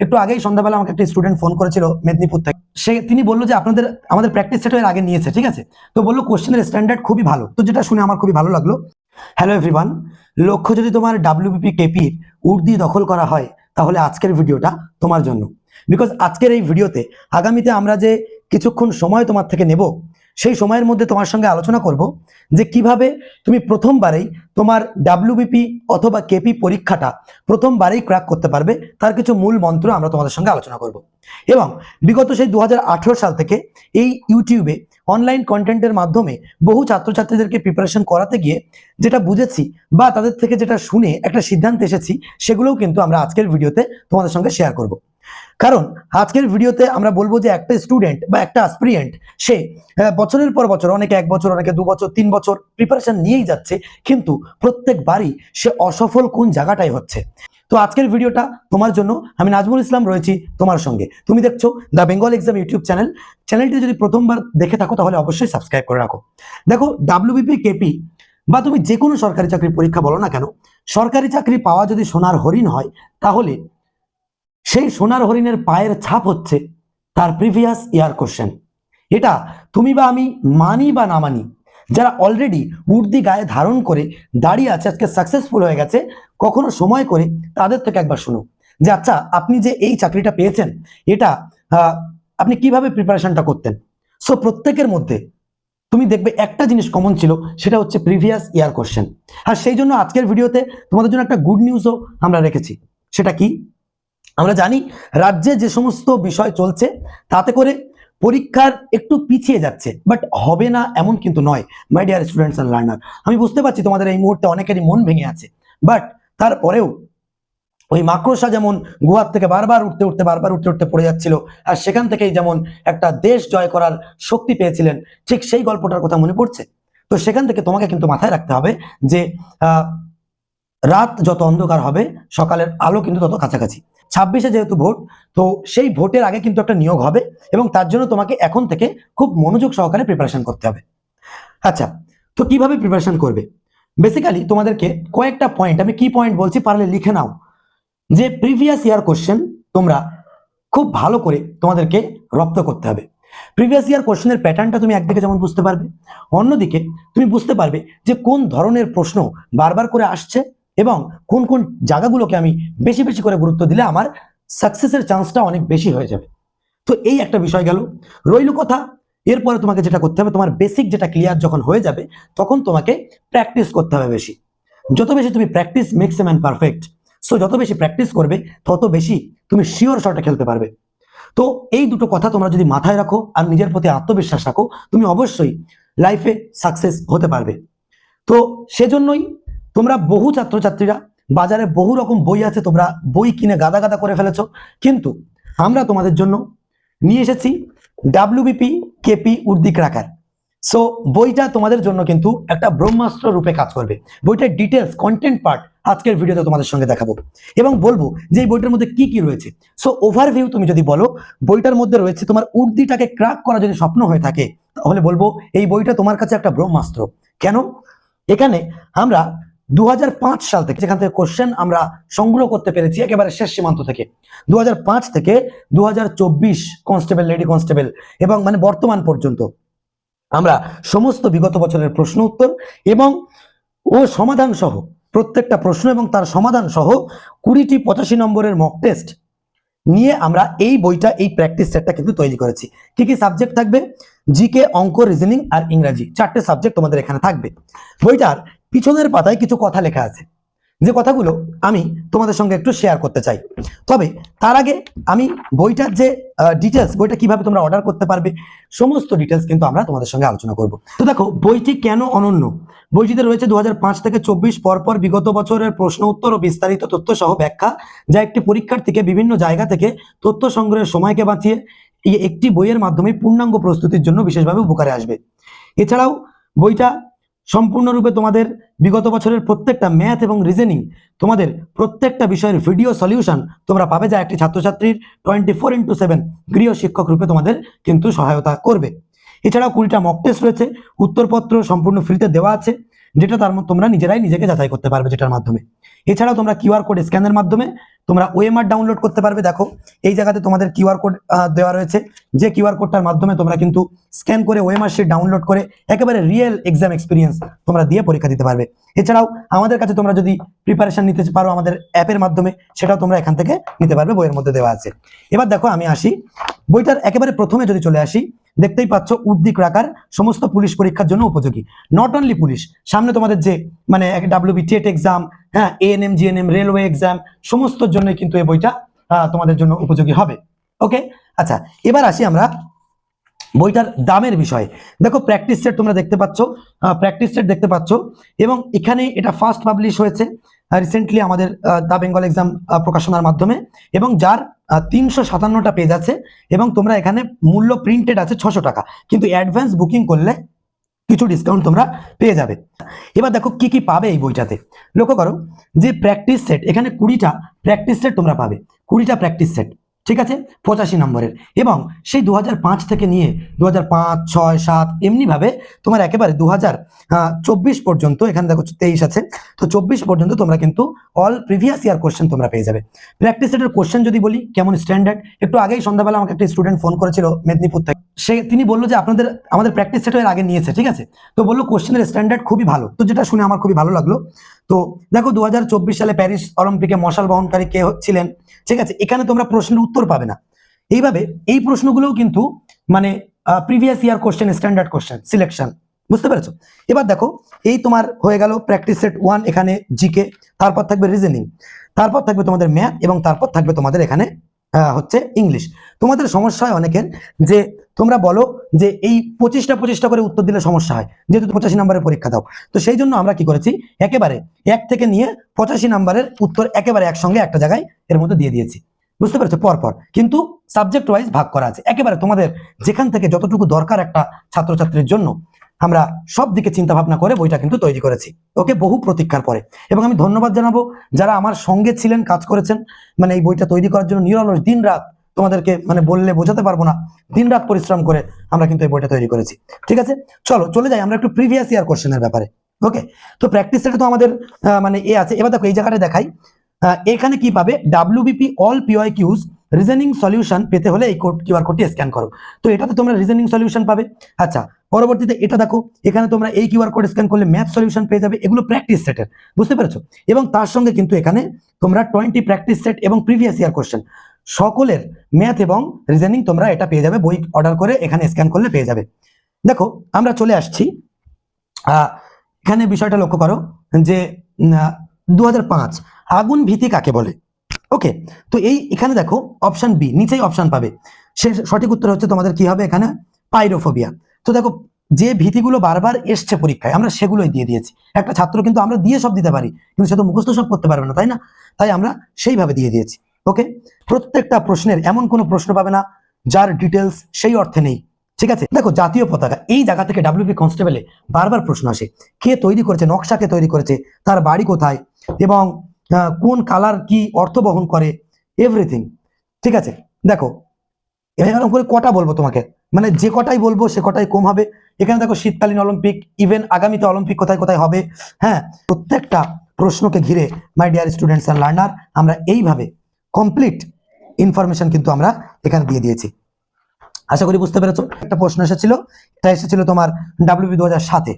একটু আগেই সন্ধ্যাবেলা আমাকে একটা স্টুডেন্ট ফোন করেছিল মেদিনীপুর থেকে। সে, তিনি বলল যে আপনাদের, আমাদের প্র্যাকটিস সেট এর আগে নিয়েছে, ঠিক আছে? তো বলল কোশ্চেনের স্ট্যান্ডার্ড খুবই ভালো। তো যেটা শুনে আমার খুবই ভালো লাগল। হ্যালো এভরিওয়ান লক্ষ্য যদি তোমার ডাব্লিউবিপি কেপির উর্দি দখল করা হয়, তাহলে আজকের ভিডিওটা তোমার জন্য। বিকজ আজকের এই ভিডিওতে আগামীতে আমরা যে কিছুক্ষণ সময় তোমার থেকে নেব সেই সময়ের মধ্যে তোমার সঙ্গে আলোচনা করব যে কীভাবে তুমি প্রথমবারেই তোমার ডাব্লিউবিপি অথবা কেপি পরীক্ষাটা প্রথমবারেই ক্র্যাক করতে পারবে, তার কিছু মূল মন্ত্র আমরা তোমাদের সঙ্গে আলোচনা করব। এবং বিগত সেই দু হাজার আঠেরো সাল থেকে এই ইউটিউবে অনলাইন কন্টেন্টের মাধ্যমে বহু ছাত্রছাত্রীদেরকে প্রিপারেশন করাতে গিয়ে যেটা বুঝেছি বা তাদের থেকে যেটা শুনে একটা সিদ্ধান্ত এসেছি, সেগুলোও কিন্তু আমরা আজকের ভিডিওতে তোমাদের সঙ্গে শেয়ার করব। কারণ আজকের ভিডিওতে আমরা বলব যে একটা স্টুডেন্ট বা একটা অ্যাসপিরিয়েন্ট সে বছরের পর বছর, অনেকে এক বছর, অনেকে দু বছর, তিন বছর প্রিপারেশন নিয়েই যাচ্ছে, কিন্তু প্রত্যেকবারই সে অসফল কোন জায়গাটাই হচ্ছে। তো আজকের ভিডিওটা তোমার জন্য, আমি নাজমুল ইসলাম রয়েছি তোমার সঙ্গে। তুমি দেখছ the Bengal exam YouTube channel চ্যানেলটি যদি প্রথমবার দেখে থাকো, তাহলে অবশ্যই সাবস্ক্রাইব করে রাখো। দেখো ডাব্লিউবিপি কেপি বা তুমি যে কোনো সরকারি চাকরির পরীক্ষা বলো না কেন, সরকারি চাকরি পাওয়া যদি সোনার হরিণ হয়, তাহলে সেই সোনার হরিণের পায়ের ছাপ হচ্ছে তার প্রিভিয়াস ইয়ার কোশ্চেন এটা তুমি বা আমি মানি বা না মানি, যারা অলরেডি উর্দি গায়ে ধারণ করে দাঁড়িয়ে আছে, আজকে সাকসেসফুল হয়ে গেছে, কখনো সময় করে তাদের থেকে একবার শুনো। যে আচ্ছা আপনি যে এই চাকরিটা পেয়েছেন, এটা আপনি কীভাবে প্রিপারেশনটা করতেন? সো প্রত্যেকের মধ্যে তুমি দেখবে একটা জিনিস কমন ছিল, সেটা হচ্ছে প্রিভিয়াস ইয়ার কোশ্চেন আর সেই জন্য আজকের ভিডিওতে তোমাদের জন্য একটা গুড নিউজও আমরা রেখেছি। সেটা কি? আমরা জানি রাজ্যে যে সমস্ত বিষয় চলছে, তাতে করে পরীক্ষার একটু পিছিয়ে যাচ্ছে বাট হবে না এমন কিন্তু নয় my dear students and learner আমি বুঝতে পারছি তোমাদের এই মুহূর্তে অনেকেরই মন ভেঙে আছে বাট তারপরেও ওই মাকড়সা যেমন গুহার থেকে বারবার উঠতে উঠতে, বারবার উঠতে উঠতে পড়ে যাচ্ছিল, আর সেখান থেকেই যেমন একটা দেশ জয় করার শক্তি পেয়েছিলেন, ঠিক সেই গল্পটার কথা মনে পড়ছে? তো সেখান থেকে তোমাকে কিন্তু মাথায় রাখতে হবে যে রাত যত অন্ধকার হবে, সকালের আলো কিন্তু তত কাছাকাছি। ছাব্বিশে যেহেতু ভোট, তো সেই ভোটের আগে কিন্তু একটা নিয়োগ হবে এবং তার জন্য তোমাকে এখন থেকে খুব মনোযোগ সহকারে প্রিপারেশন করতে হবে। আচ্ছা তো কীভাবে প্রিপারেশন করবে? বেসিক্যালি তোমাদেরকে কয়েকটা পয়েন্ট আমি কি পয়েন্ট বলছি পারলে লিখে নাও। যে প্রিভিয়াস ইয়ার কোশ্চেন তোমরা খুব ভালো করে তোমাদেরকে রপ্ত করতে হবে। প্রিভিয়াস ইয়ার কোশ্চেনের প্যাটার্নটা তুমি একদিকে যেমন বুঝতে পারবে, অন্যদিকে তুমি বুঝতে পারবে যে কোন ধরনের প্রশ্ন বারবার করে আসছে এবং কোন কোন জায়গাগুলোকে আমি বেশি বেশি করে গুরুত্ব দিলে আমার সাকসেসের চান্সটা অনেক বেশি হয়ে যাবে। তো এই একটা বিষয় গেল। রইল কথা, এরপরে তোমাকে যেটা করতে হবে, তোমার বেসিক যেটা ক্লিয়ার যখন হয়ে যাবে, তখন তোমাকে প্র্যাকটিস করতে হবে বেশি। যত বেশি তুমি practice makes a man perfect so যত বেশি প্র্যাকটিস করবে, তত বেশি তুমি শিওর শটে খেলতে পারবে। তো এই দুটো কথা তোমরা যদি মাথায় রাখো আর নিজের প্রতি আত্মবিশ্বাস রাখো, তুমি অবশ্যই লাইফে সাকসেস হতে পারবে। তো সেজন্যই তোমরা বহু ছাত্রছাত্রীরা বাজারে বহু রকম বই আছে, তোমরা বই কিনে গাদা গাদা করে ফেলেছ। কিন্তু আমরা তোমাদের জন্য নিয়ে এসেছি ডাব্লিউবিপি কেপি উর্দি ক্রাকার সো বইটা তোমাদের জন্য কিন্তু একটা ব্রহ্মাস্ত্র রূপে কাজ করবে। বইটার ডিটেলস কন্টেন্ট পার্ট আজকের ভিডিওতে তোমাদের সঙ্গে দেখাবো। এবং বলব যে এই বইটার মধ্যে কি কি রয়েছে। সো ওভারভিউ তুমি যদি বলো, বইটার মধ্যে রয়েছে তোমার উর্দিটাকে ক্রাক করা যদি স্বপ্ন হয়ে থাকে, তাহলে বলব এই বইটা তোমার কাছে একটা ব্রহ্মাস্ত্র। কেন? এখানে আমরা দু হাজার পাঁচ সাল থেকে যেখান থেকে কোশ্চেন আমরা সংগ্রহ করতে পেরেছি, একেবারে শেষ সীমান্ত থেকে। দু হাজার পাঁচ থেকে দু হাজার চব্বিশ কনস্টেবল লেডি কনস্টেবল এবং মানে বর্তমান পর্যন্ত আমরা সমস্ত বিগত বছরের প্রশ্ন উত্তর এবং ও সমাধান সহ প্রত্যেকটা প্রশ্ন এবং তার সমাধান সহ কুড়িটি পঁচাশি নম্বরের মক টেস্ট নিয়ে আমরা এই বইটা, এই প্র্যাকটিস সেটটা কিন্তু তৈরি করেছি। কি কি সাবজেক্ট থাকবে? জিকে অঙ্ক রিজনিং আর ইংরাজি। চারটে সাবজেক্ট তোমাদের এখানে থাকবে। বইটার পিছনের পাতায় কিছু কথা লেখা আছে। যে কথাগুলো আমি তোমাদের সঙ্গে একটু শেয়ার করতে চাই। তবে তার আগে আমি বইটার যে ডিটেলস বইটা কীভাবে তোমরা অর্ডার করতে পারবে, সমস্ত ডিটেলস কিন্তু আমরা তোমাদের সঙ্গে আলোচনা করব। তো দেখো, বইটি কেন অনন্য? বইটিতে রয়েছে দু হাজার পাঁচ থেকে চব্বিশ পরপর বিগত বছরের প্রশ্ন উত্তর ও বিস্তারিত তথ্য সহ ব্যাখ্যা, যা একটি পরীক্ষার্থীকে বিভিন্ন জায়গা থেকে তথ্য সংগ্রহের সময়কে বাঁচিয়ে একটি বইয়ের মাধ্যমে পূর্ণাঙ্গ প্রস্তুতির জন্য বিশেষভাবে উপকারে আসবে। এছাড়াও বইটা সম্পূর্ণরূপে তোমাদের বিগত বছরের প্রত্যেকটা ম্যাথ এবং রিজেনিং তোমাদের প্রত্যেকটা বিষয়ের ভিডিও সলিউশন তোমরা পাবে যা একটি ছাত্রছাত্রীর টোয়েন্টি ফোর ইন্টু সেভেন গৃহ শিক্ষক রূপে তোমাদের কিন্তু সহায়তা করবে। এছাড়াও কুড়িটা মক টেস্ট রয়েছে, উত্তরপত্র সম্পূর্ণ ফ্রিতে দেওয়া আছে। যেটা তার তোমরা নিজেরাই নিজেকে যাচাই করতে পারবে যেটার মাধ্যমে। এছাড়াও তোমরা কিউআর কোড স্ক্যানের মাধ্যমে তোমরা ওএমআর ডাউনলোড করতে পারবে। দেখো, এই জায়গাতে তোমাদের কিউআর কোড দেওয়া রয়েছে। যে কিউআর কোডটার মাধ্যমে তোমরা কিন্তু স্ক্যান করে ওএমআর শিট ডাউনলোড করে একেবারে রিয়েল এক্সাম এক্সপিরিয়েন্স তোমরা দিয়ে পরীক্ষা দিতে পারবে। এছাড়াও আমাদের কাছে তোমরা যদি প্রিপারেশন নিতে পারো আমাদের অ্যাপের মাধ্যমে, সেটাও তোমরা এখান থেকে নিতে পারবে, বইয়ের মধ্যে দেওয়া আছে। এবার দেখো আমি আসি। বইটার একেবারে প্রথমে যদি চলে আসি দেখতেই পাচ্ছ উদ্দিক রাখার সমস্ত পুলিশ পরীক্ষার জন্য উপযোগী। নট অনলি পুলিশ, সামনে তোমাদের যে মানে ডাব্লিউবি টেট এক্সাম হ্যাঁ এএনএম জিএনএম রেলওয়ে এক্সাম সমস্ত জন্যই কিন্তু এই বইটা তোমাদের জন্য উপযোগী হবে। ওকে আচ্ছা এবার আসি আমরা বইটার দামের বিষয়ে। দেখো প্র্যাকটিস সেট তোমরা দেখতে পাচ্ছ প্র্যাকটিস সেট দেখতে পাচ্ছ, এবং এখানে এটা ফার্স্ট পাবলিশ হয়েছে রিসেন্টলি আমাদের দা বেঙ্গল এক্সাম প্রকাশনার মাধ্যমে, এবং যার তিনশো সাতান্নটা পেজ আছে এবং তোমরা এখানে মূল্য প্রিন্টেড আছে ছশো টাকা। কিন্তু অ্যাডভান্স বুকিং করলে কিছু ডিসকাউন্ট তোমরা পেয়ে যাবে। এবার দেখো কি কি পাবে এই বইটাতে। লক্ষ্য করো যে প্র্যাকটিস সেট এখানে কুড়িটা প্র্যাকটিস সেট তোমরা পাবে। কুড়িটা প্র্যাকটিস সেট ঠিক আছে? পঁচাশি নম্বরের। এবং সেই দু হাজার পাঁচ থেকে নিয়ে দু হাজার পাঁচ, ছয়, সাত, এমনিভাবে তোমার একেবারে দু হাজার চব্বিশ পর্যন্ত, এখানে দেখো তেইশ আছে, তো চব্বিশ পর্যন্ত তোমরা কিন্তু অল প্রিভিয়াস ইয়ার কোশ্চেন তোমরা পেয়ে যাবে। প্র্যাকটিস সেটের কোশ্চেন যদি বলি, কেমন স্ট্যান্ডার্ড একটু আগেই সন্ধ্যাবেলা আমাকে একটা স্টুডেন্ট ফোন করেছিল, মেদিনীপুর থেকে। সে, তিনি বলল যে আপনাদের, আমাদের প্র্যাকটিস সেট এর আগে নিয়েছে, ঠিক আছে? তো বলল কোশ্চেনের স্ট্যান্ডার্ড খুবই ভালো। তো যেটা শুনে আমার খুবই ভালো লাগল। তো দেখো দু হাজার চব্বিশ সালে প্যারিস অলিম্পিকে মশাল বহনকারী কে ছিলেন? ঠিক আছে, এখানে তোমরা প্রশ্নের উত্তর পাবে না। এইভাবে এই প্রশ্নগুলোও কিন্তু মানে previous year question standard question selection বুঝতে পেরেছ? এবার দেখো, এই তোমার হয়ে গেল প্র্যাকটিস সেট ওয়ান এখানে জিকে তারপর থাকবে রিজনিং তারপর থাকবে তোমাদের ম্যাথ এবং তারপর থাকবে তোমাদের এখানে হচ্ছে ইংলিশ তোমাদের সমস্যা হয় অনেকের যে তোমরা বলো যে এই পঁচিশটা পঁচিশটা করে উত্তর দিলে সমস্যা হয়। যেহেতু পঁচাশি নম্বরের পরীক্ষা দাও। তো সেই জন্য আমরা কি করেছি? একেবারে এক থেকে নিয়ে পঁচাশি নম্বরের উত্তর একেবারে একসঙ্গে একটা জায়গায় এর মধ্যে দিয়ে দিয়েছি। বুঝতে পেরেছ? পরপর। কিন্তু সাবজেক্ট ওয়াইজ ভাগ করা আছে। একেবারে তোমাদের যেখান থেকে যতটুকু দরকার একটা ছাত্রছাত্রীর জন্য, আমরা সব দিকে চিন্তা ভাবনা করে বইটা কিন্তু তৈরি করেছি। ওকে বহু প্রতীক্ষার পরে। এবং আমি ধন্যবাদ জানাব যারা আমার সঙ্গে ছিলেন, কাজ করেছেন। মানে এই বইটা তৈরি করার জন্য নিরলস দিন রাত তোমাদেরকে মানে বললে বোঝাতে পারব না। দিন রাত পরিশ্রম করে আমরা কিন্তু এই বইটা তৈরি করেছি। ঠিক আছে? চলো, চলে যাই আমরা একটু প্রিভিয়াস ইয়ার কোশ্চেনের ব্যাপারে। ওকে তো প্র্যাকটিস সেটা তো আমাদের মানে এ আছে। এবার দেখো, এই জায়গাটা দেখাই। এখানে কি পাবে? WBP all PY Qs reasoning solution পেতে হলে এই কোড কিউআর কোডটি স্ক্যান করো। তো এটাতে তোমরা রিজনিং সলিউশন পাবে। আচ্ছা পরবর্তীতে এটা দেখো, এখানে তোমরা এই কিউআর কোড স্ক্যান করলে ম্যাথ সলিউশন পেয়ে যাবে। এগুলো প্র্যাকটিস সেটের বুঝতে পেরেছ? এবং তার সঙ্গে কিন্তু এখানে তোমরা টোয়েন্টি প্র্যাকটিস সেট এবং প্রিভিয়াস ইয়ার কোশ্চেন সকলের ম্যাথ এবং রিজনিং তোমরা এটা পেয়ে যাবে, বই অর্ডার করে এখানে স্ক্যান করলে পেয়ে যাবে। দেখো, আমরা চলে আসছি। এখানে বিষয়টা লক্ষ্য করো, যে দু হাজার পাঁচ, আগুন ভীতি কাকে বলে? ওকে তো এই এখানে দেখো অপশান বি নিচেই অপশান পাবে। সে সঠিক উত্তর হচ্ছে তোমাদের কি হবে এখানে? পাইরোফোবিয়া তো দেখো, যে ভীতিগুলো বারবার এসছে পরীক্ষায়, আমরা সেগুলোই দিয়ে দিয়েছি। একটা ছাত্র কিন্তু আমরা দিয়ে সব দিতে পারি, কিন্তু সে তো মুখস্থ সব করতে পারবে না, তাই না? তাই আমরা সেইভাবে দিয়ে দিয়েছি। ওকে প্রত্যেকটা প্রশ্নের এমন কোনো প্রশ্ন পাবে না, যার ডিটেলস সেই অর্থে নেই। ঠিক আছে? দেখো, জাতীয় পতাকা। এই জায়গা থেকে ডাব্লিউপি কনস্টেবলে বারবার প্রশ্ন আসে। কে তৈরি করেছে? নকশা কে তৈরি করেছে? তার বাড়ি কোথায়? এবং কোন কালার কি অর্থ বহন করে? এভরিথিং ঠিক আছে? দেখো এরকম করে কটা বলব তোমাকে? মানে যে কটাই বলব, সে কটাই কম হবে। এখানে দেখো, শীতকালীন অলিম্পিক ইভেন আগামীতে অলিম্পিক কোথায় কোথায় হবে? হ্যাঁ প্রত্যেকটা প্রশ্নকে ঘিরে my dear students and learner আমরা এইভাবে কমপ্লিট ইনফরমেশন কিন্তু আমরা এখানে দিয়ে দিয়েছি। আশা করি বুঝতে পেরেছ? একটা প্রশ্ন এসেছিল, এটা এসেছিল তোমার ডাব্লিউবি দু হাজার সাতে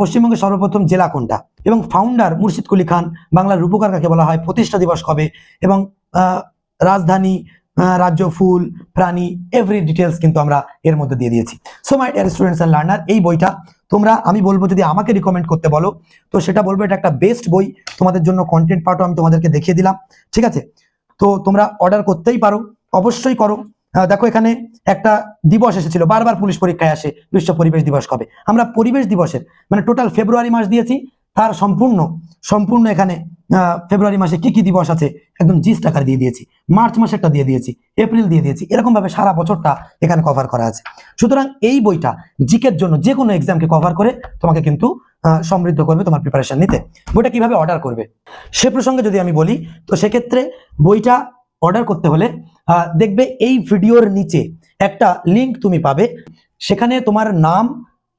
পশ্চিমবঙ্গের সর্বপ্রথম জেলা কোনটা? এবং ফাউন্ডার মুর্শিদ কুলি খান, বাংলার রূপকার কাকে বলা হয়, প্রতিষ্ঠা দিবস কবে? এবং রাজধানী রাজ্য ফুল, প্রাণী এভরি ডিটেলস কিন্তু আমরা এর মধ্যে দিয়ে দিয়েছি। So my dear students and learner এই বইটা তোমরা, আমি বলব যদি আমাকে রিকমেন্ড করতে বলো, তো সেটা বলব এটা একটা বেস্ট বই। তোমাদের জন্য কন্টেন্ট পার্টও আমি তোমাদেরকে দেখিয়ে দিলাম। ঠিক আছে? তো তোমরা অর্ডার করতেই পারো, অবশ্যই করো। দেখো এখানে একটা দিবস এসেছিল, বারবার পুলিশ পরীক্ষায় আসে বিশ্ব পরিবেশ দিবস কবে? আমরা পরিবেশ দিবসের মানে টোটাল ফেব্রুয়ারি মাস দিয়েছি তার সম্পূর্ণ সম্পূর্ণ এখানে ফেব্রুয়ারি মাসে কি কি দিবস আছে, একদম জিস টাকার দিয়ে দিয়েছি। মার্চ মাসেরটা দিয়ে দিয়েছি, এপ্রিল দিয়ে দিয়েছি এরকম ভাবে সারা বছরটা এখানে কভার করা আছে। সুতরাং এই বইটা জিকের জন্য যে কোনো এক্সামকে কভার করে তোমাকে কিন্তু সমৃদ্ধ করবে তোমার প্রিপারেশন নিতে। বইটা কীভাবে অর্ডার করবে? সে প্রসঙ্গে যদি আমি বলি, তো সেক্ষেত্রে বইটা অর্ডার করতে হলে দেখবে এই ভিডিওর নিচে একটা লিংক তুমি পাবে। সেখানে তোমার নাম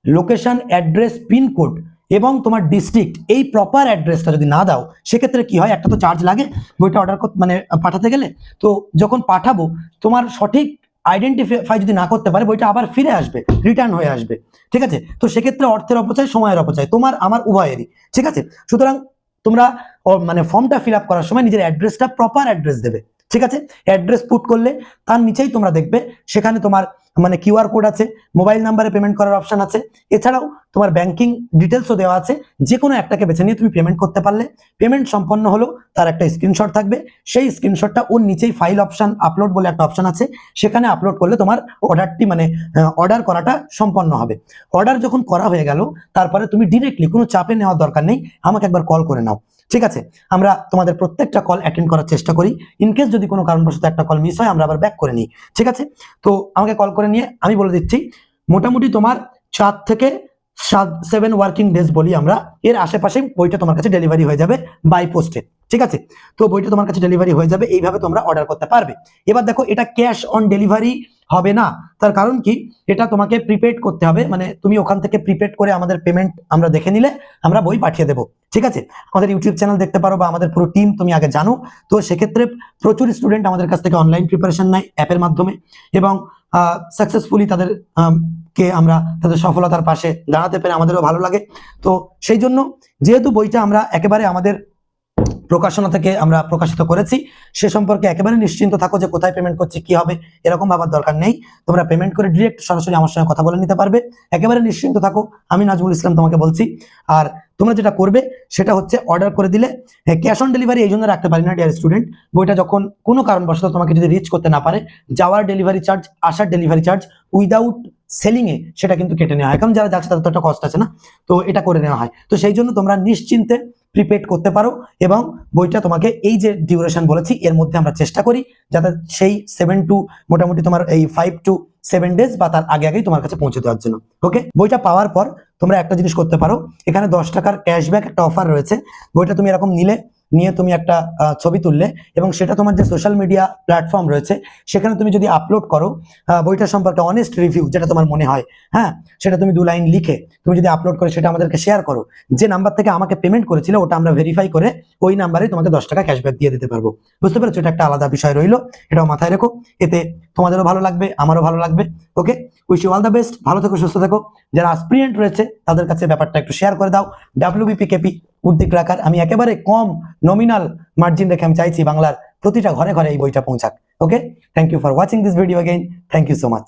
লোকেশন অ্যাড্রেস পিনকোড এবং তোমার ডিস্ট্রিক্ট এই প্রপার অ্যাড্রেসটা যদি না দাও, সেক্ষেত্রে কি হয়? একটা তো চার্জ লাগে, বইটা অর্ডার মানে পাঠাতে গেলে। তো যখন পাঠাবো, তোমার সঠিক আইডেন্টিফাই যদি না করতে পারে, বইটা আবার ফিরে আসবে রিটার্ন হয়ে আসবে। ঠিক আছে? তো সেক্ষেত্রে অর্থের অপচয়, সময়ের অপচয়। তোমার, আমার উভয়েরই। ঠিক আছে? সুতরাং তোমরা মানে ফর্মটা ফিল আপ করার সময় নিজের অ্যাড্রেসটা প্রপার অ্যাড্রেস দেবে। ঠিক আছে? অ্যাড্রেস পুট করলে তার নিচেই তোমরা দেখবে, সেখানে তোমার মানে কিউআর কোড আছে মোবাইল নাম্বারে পেমেন্ট করার অপশন আছে। এছাড়াও তোমার ব্যাংকিং ডিটেলসও দেওয়া আছে যে কোনো একটাকে বেছে নিয়ে তুমি পেমেন্ট করতে পারলে। পেমেন্ট সম্পন্ন হলো, তার একটা স্ক্রিনশট থাকবে। সেই স্ক্রিনশটটা ওর নিচেই ফাইল অপশন আপলোড বলে একটা অপশন আছে। সেখানে আপলোড করলে তোমার অর্ডারটি মানে অর্ডার করাটা সম্পন্ন হবে। অর্ডার যখন করা হয়ে গেল, তারপরে তুমি ডিরেক্টলি কোনো চাপে নেওয়ার দরকার নেই। আমাকে একবার কল করে নাও। ঠিক আছে? আমরা তোমাদের প্রত্যেকটা কল অ্যাটেন্ড করার চেষ্টা করি। ইনকেস যদি কোনো কারণবশত একটা কল মিস হয়, আমরা আবার ব্যাক করে নিই। ঠিক আছে? তো আমাকে কল করে নিয়ে আমি বলে দিচ্ছি, মোটামুটি তোমার চার থেকে সাত সেভেন ওয়ার্কিং ডেজ বলি আমরা। এর আশেপাশে বইটা তোমার কাছে ডেলিভারি হয়ে যাবে বাই পোস্টে ঠিক আছে? তো বইটা তোমার কাছে ডেলিভারি হয়ে যাবে, এইভাবে তোমরা অর্ডার করতে পারবে। এবার দেখো, এটা ক্যাশ অন ডেলিভারি হবে না। তার কারণ কি? এটা তোমাকে প্রিপেড করতে হবে মানে তুমি ওখান থেকে প্রিপেড করে আমাদের পেমেন্ট আমরা দেখে নিলে আমরা বই পাঠিয়ে দেবো। ঠিক আছে? আমাদের ইউটিউব চ্যানেল দেখতে পারো বা আমাদের পুরো টিম তুমি আগে জানো। তো সেক্ষেত্রে প্রচুর স্টুডেন্ট আমাদের কাছ থেকে অনলাইন প্রিপারেশন নেয় অ্যাপের মাধ্যমে এবং সাকসেসফুলি তাদের কে আমরা, তাদের সফলতার পাশে দাঁড়াতে পেরে আমাদেরও ভালো লাগে। তো সেই জন্য যেহেতু বইটা আমরা একেবারে আমাদের প্রকাশনা থেকে আমরা প্রকাশিত করেছি। সে সম্পর্কে একেবারে নিশ্চিন্ত থাকো যে কোথায় পেমেন্ট করছি, কি হবে, এরকম ভাবার দরকার নেই। তোমরা পেমেন্ট করে ডিরেক্ট সরাসরি আমার সঙ্গে কথা বলে নিতে পারবে। একেবারে নিশ্চিন্ত থাকো, আমি নাজমুল ইসলাম তোমাকে বলছি। আর তোমরা যেটা করবে, সেটা হচ্ছে অর্ডার করে দিলে হ্যাঁ ক্যাশ অন ডেলিভারি এই জন্য রাখতে পারি না ডিয়ার স্টুডেন্ট বইটা যখন কোনো কারণবশত তোমাকে যদি রিচ করতে না পারে, যাওয়ার ডেলিভারি চার্জ আসার ডেলিভারি চার্জ উইদাউট সেলিং এ সেটা কিন্তু কেটে নেওয়া হয়। কারণ যারা যাচ্ছে, তাদের তো একটা কষ্ট আছে না? তো এটা করে নেওয়া হয়। তো সেই জন্য তোমরা নিশ্চিন্তে প্রিপেড করতে পারো এবং বইটা তোমাকে এই যে ডিউরেশন বলেছি, এর মধ্যে আমরা চেষ্টা করি, যাতে সেই সেভেন টু মোটামুটি তোমার এই ফাইভ টু সেভেন ডেজ বা তার আগে আগেই তোমার কাছে পৌঁছে দেওয়ার জন্য ওকে বইটা পাওয়ার পর তোমরা একটা জিনিস করতে পারো, এখানে দশ টাকার ক্যাশব্যাক একটা অফার রয়েছে, বইটা তুমি এরকম নিলে নিয়ে তুমি একটা ছবি তুললে এবং সেটা তোমার যে সোশ্যাল মিডিয়া প্ল্যাটফর্ম রয়েছে, সেখানে তুমি যদি আপলোড করো বইটা সম্পর্কে অনেস্ট রিভিউ যেটা তোমার মনে হয় হ্যাঁ? সেটা তুমি দু লাইন লিখে তুমি যদি আপলোড করে, সেটা আমাদেরকে শেয়ার করো। যে নাম্বার থেকে আমাকে পেমেন্ট করেছিল, ওটা আমরা ভেরিফাই করে ওই নাম্বারে তোমাকে দশ টাকা ক্যাশব্যাক দিয়ে দিতে পারব। বুঝতে পেরেছ? এটা একটা আলাদা বিষয় রইল। এটাও মাথায় রেখো। এতে তোমাদেরও ভালো লাগবে, আমারও ভালো লাগবে। Okay wish you all the best ভালো থেকো, সুস্থ থেকো। যারা অ্যাসপিরিয়েন্ট রয়েছে, তাদের কাছে ব্যাপারটা একটু শেয়ার করে দাও। ডাব্লিউবিপি কেপি উদ্দিক রাখার, আমি একেবারে কম নমিনাল মার্জিন রেখে আমি চাইছি বাংলার প্রতিটা ঘরে ঘরে এই বইটা পৌঁছাক। Okay thank you for watching this video again thank you so much